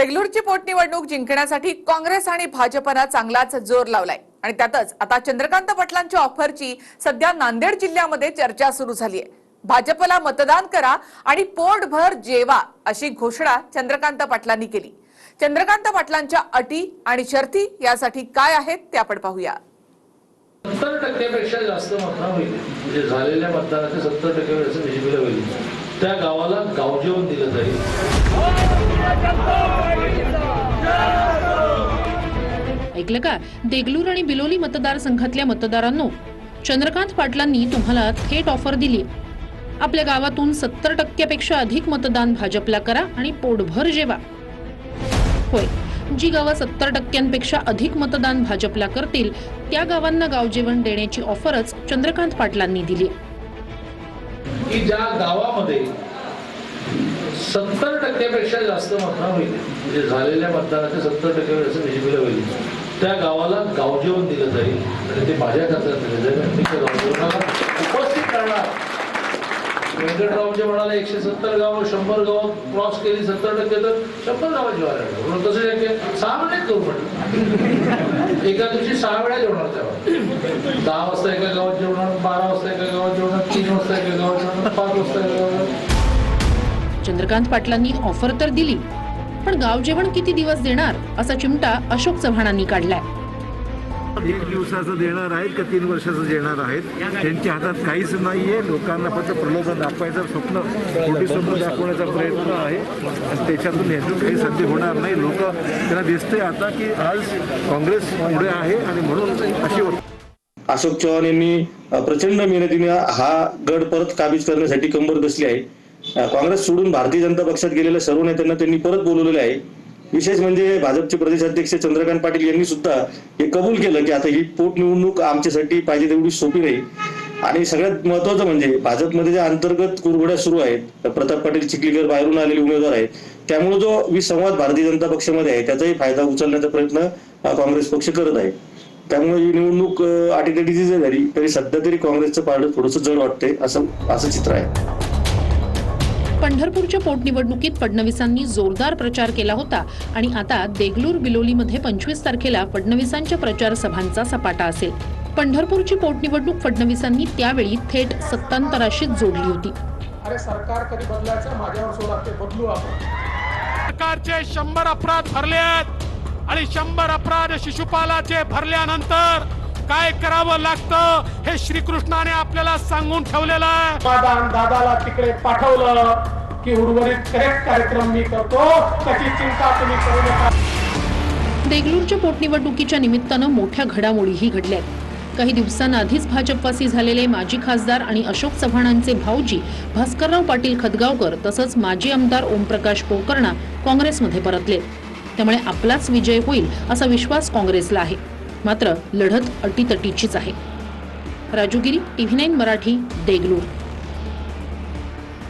देगलूरची पोटनिवडणूक जिंकण्यासाठी काँग्रेस आणि भाजपनं चांगलाच जोर लावलाय. आणि त्यातच आता चंद्रकांत पाटलांच्या ऑफरची सध्या नांदेड जिल्ह्यामध्ये चर्चा सुरू झाली आहे भाजपला मतदान करा आणि पोटभर जेवा अशी घोषणा चंद्रकांत पाटलांनी केली. चंद्रकांत पाटलांच्या अटी आणि शर्ती यासाठी काय आहेत ते आपण पाहूया. सत्तर टक्क्यापेक्षा जास्त मतदान होईल. म्हणजे झालेल्या मतदानाचे सत्तर टक्क्यापेक्षा बीजेपीला होईल. त्या गावाला गावजेवण दिलं जाईल. ऐकलं का? देगलूर आणि बिलोली मतदारसंघातल्या मतदारांनो चंद्रकांत पाटलांनी तुम्हाला थेट ऑफर दिली. आपल्या गावातून सत्तर टक्क्यापेक्षा अधिक मतदान भाजपला करा आणि पोटभर जेवा. होय जी गावं सत्तर टक्क्यांपेक्षा अधिक मतदान भाजपला करतील त्या गावांना गावजेवण देण्याची ऑफरच चंद्रकांत पाटलांनी दिली. की ज्या गावामध्ये सत्तर टक्क्यापेक्षा जास्त मतदान होईल. म्हणजे झालेल्या मतदानाचे सत्तर टक्क्यापेक्षा बीजेपीला होईल. त्या गावाला गावजेवण दिलं जाईल आणि ते माझ्या खात्यात दिलं जाईल आणि मी त्या गावजेवणाला उपस्थित करणार. व्यंकटरावचे म्हणाले एकशे सत्तर गावं शंभर गावं क्रॉस केली सत्तर टक्के तर शंभर गावं जेवायला म्हणून कसं शक्य सहा महिन्यात करू पण एका दिवशी सहा वेळा जेवणार तेव्हा दहा वाजता एका गावात जेवणार बारा वाजता एका गावात जेवणार तीन वाजता एका गावात जेवणार पाच वाजता एका गावात चंद्रकांत पाटलांनी ऑफर तर दिली पण गाव जेवण किती दिवस देणार असा चिमटा अशोक चव्हाणांनी काढलाय. एक दिवसाचं देणार आहेत का तीन वर्षाचं देणार आहेत? त्यांच्या हातात काहीच नाहीये. लोकांना फक्त प्रलोभन दाखवायचं स्वप्न. खोटी स्वप्न दाखवण्याचा प्रयत्न आहे. आणि त्याच्यातून ह्यातून काही संधी होणार नाही. लोक त्यांना दिसते आता की आज काँग्रेस पुढे आहे आणि म्हणून अशी अशोक चव्हाण यांनी प्रचंड मेहनतीने हा गड परत काबीज करण्यासाठी कंबर कसली आहे. काँग्रेस सोडून भारतीय जनता पक्षात गेलेल्या सर्व नेत्यांना त्यांनी परत बोलवलेले आहे. विशेष म्हणजे भाजपचे प्रदेशाध्यक्ष चंद्रकांत पाटील यांनी सुद्धा हे कबूल केलं की आता ही पोटनिवडणूक आमच्यासाठी पाहिजे तेवढी सोपी नाही. आणि सगळ्यात महत्वाचं म्हणजे भाजपमध्ये ज्या अंतर्गत कुरघोड्या सुरू आहेत प्रताप पाटील चिखलीकर बाहेरून आलेले उमेदवार आहेत त्यामुळे जो विसंवाद भारतीय जनता पक्षामध्ये आहे त्याचाही फायदा उचलण्याचा प्रयत्न काँग्रेस पक्ष करत आहे. त्यामुळे ही निवडणूक अ, अटीतटीची जरी झाली तरी सध्या तरी काँग्रेसचं पारडं थोडंसं जड वाटतंय असं असं चित्र आहे. पंढरपूरच्या पोटनिवडणुकीत फडणवीसांनी जोरदार प्रचार केला होता आणि आता देगलूर बिलोलीमध्ये पंचवीस तारखेला फडणवीसांच्या प्रचार सभांचा सपाटा असेल. पंढरपूरची पोटनिवडणूक फडणवीसांनी त्यावेळी थेट सत्तांतराशीच जोडली होती. अरे सरकार कधी बदलायचं? माझ्यावर सोडा ते बदलू आपण. सरकारचे शंभर अपराध भरले आहेत आणि शंभर अपराध शिशुपालाचे भरल्यानंतर काय करावं लागतं हे श्रीकृष्णाने आपल्याला सांगून ठेवलेलं आहे. समाधान दादाला तिकडे पाठवलं की उर्वरित करेक्ट कार्यक्रम मी करतो त्याची चिंता तुम्ही करू नका. देगलूरच्या पोटनिवडणुकीच्या निमित्तानं मोठ्या घडामोडीही घडल्यात. काही दिवसांआधीच भाजपवासी झालेले माजी खासदार आणि अशोक चव्हाणांचे भाऊजी भास्करराव पाटील खदगावकर तसंच माजी आमदार ओमप्रकाश पोकर्णा काँग्रेसमध्ये परतले. त्यामुळे आपलाच विजय होईल असा विश्वास काँग्रेसला आहे. मात्र लढत अटीतटीचीच आहे. Rajugiri TV nine Marathi Degloor.